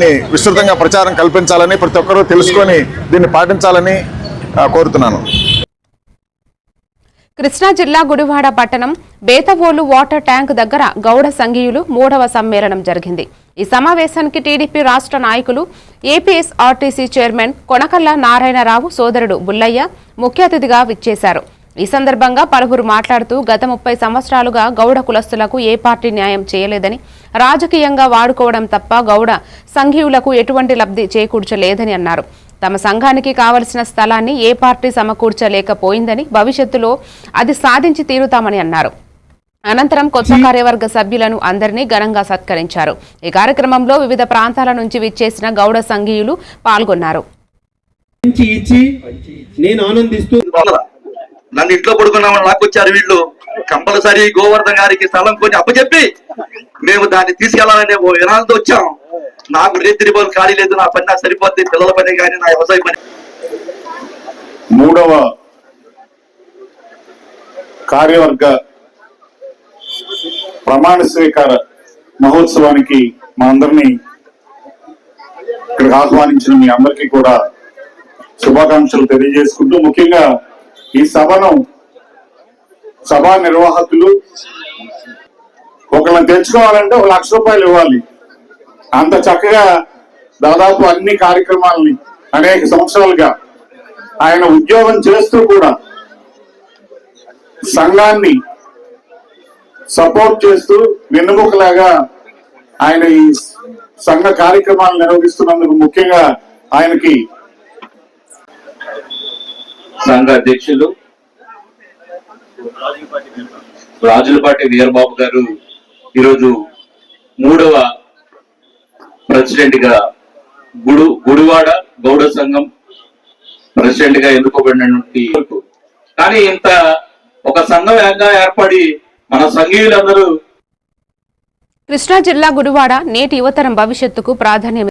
దీన్ని విస్తృతంగా ప్రచారం కల్పించాలని ప్రతి ఒక్కరూ తెలుసుకొని దీన్ని పాటించాలని కోరుతున్నాను. కృష్ణా జిల్లా గుడివాడ పట్టణం బేతవోలు వాటర్ ట్యాంక్ దగ్గర గౌడ సంఘీయులు మూడవ సమ్మేళనం జరిగింది. ఈ సమావేశానికి టీడీపీ రాష్ట్ర నాయకులు ఏపీఎస్ఆర్టీసీ చైర్మన్ కొనకల్ల నారాయణరావు సోదరుడు బుల్లయ్య ముఖ్య అతిథిగా విచ్చేశారు. ఈ సందర్భంగా పలువురు మాట్లాడుతూ గత ముప్పై సంవత్సరాలుగా గౌడ కులస్తులకు ఏ పార్టీ న్యాయం చేయలేదని రాజకీయంగా వాడుకోవడం తప్ప గౌడ సంఘీయులకు ఎటువంటి లబ్ధి చేకూర్చలేదని అన్నారు. తమ సంఘానికి కావలసిన స్థలాన్ని ఏ పార్టీ సమకూర్చలేకపోయిందని భవిష్యత్తులో అది సాధించి తీరుతామని అన్నారు. అనంతరం కొత్త కార్యవర్గ సభ్యులను అందరినీ ఘనంగా సత్కరించారు. ఈ కార్యక్రమంలో వివిధ ప్రాంతాల నుంచి విచ్చేసిన గౌడ సంఘీయులు పాల్గొన్నారు. నేను ఆనందిస్తూ. నన్ను ఇంట్లో పడుకున్నామని నాకు వచ్చారు వీళ్ళు. కంపల్సరీ గోవర్ధన్ గారికి స్థలం కొని అప్పచెప్పి మేము దాన్ని తీసుకెళ్ళాలనే ఓ వినాలతో వచ్చాం. నాకు రేత్రి బోలు ఖాళీ లేదు నా పని నాకు సరిపోద్ది పిల్లల పని కానీ నా వ్యవసాయ పని. మూడవ కార్యవర్గ ప్రమాణ స్వీకార మహోత్సవానికి మా అందరినీ ఇక్కడికి ఆహ్వానించిన మీ అందరికీ కూడా శుభాకాంక్షలు తెలియజేసుకుంటూ ముఖ్యంగా ఈ సభను సభా నిర్వాహకులు ఒకళ్ళని తెచ్చుకోవాలంటే ఒక లక్ష రూపాయలు ఇవ్వాలి. అంత చక్కగా దాదాపు అన్ని కార్యక్రమాలని అనేక సంవత్సరాలుగా ఆయన ఉద్యోగం చేస్తూ కూడా సంఘాన్ని సపోర్ట్ చేస్తూ వెన్నుముకలాగా ఆయన ఈ సంఘ కార్యక్రమాలు నిర్వహిస్తున్నందుకు ముఖ్యంగా ఆయనకి సంఘ అధ్యక్షులు రాజులపాటి వీరబాబు గారు ఈరోజు మూడవ ప్రెసిడెంట్గా గుడు గుడివాడ గౌడ సంఘం ప్రెసిడెంట్గా ఎన్నుకోబడినటువంటి కానీ ఇంత ఒక సంఘం ఏకంగా ఏర్పడి మన సంఘీయులందరూ కృష్ణా జిల్లా గుడివాడ నేటి యువతరం భవిష్యత్తుకు ప్రాధాన్యం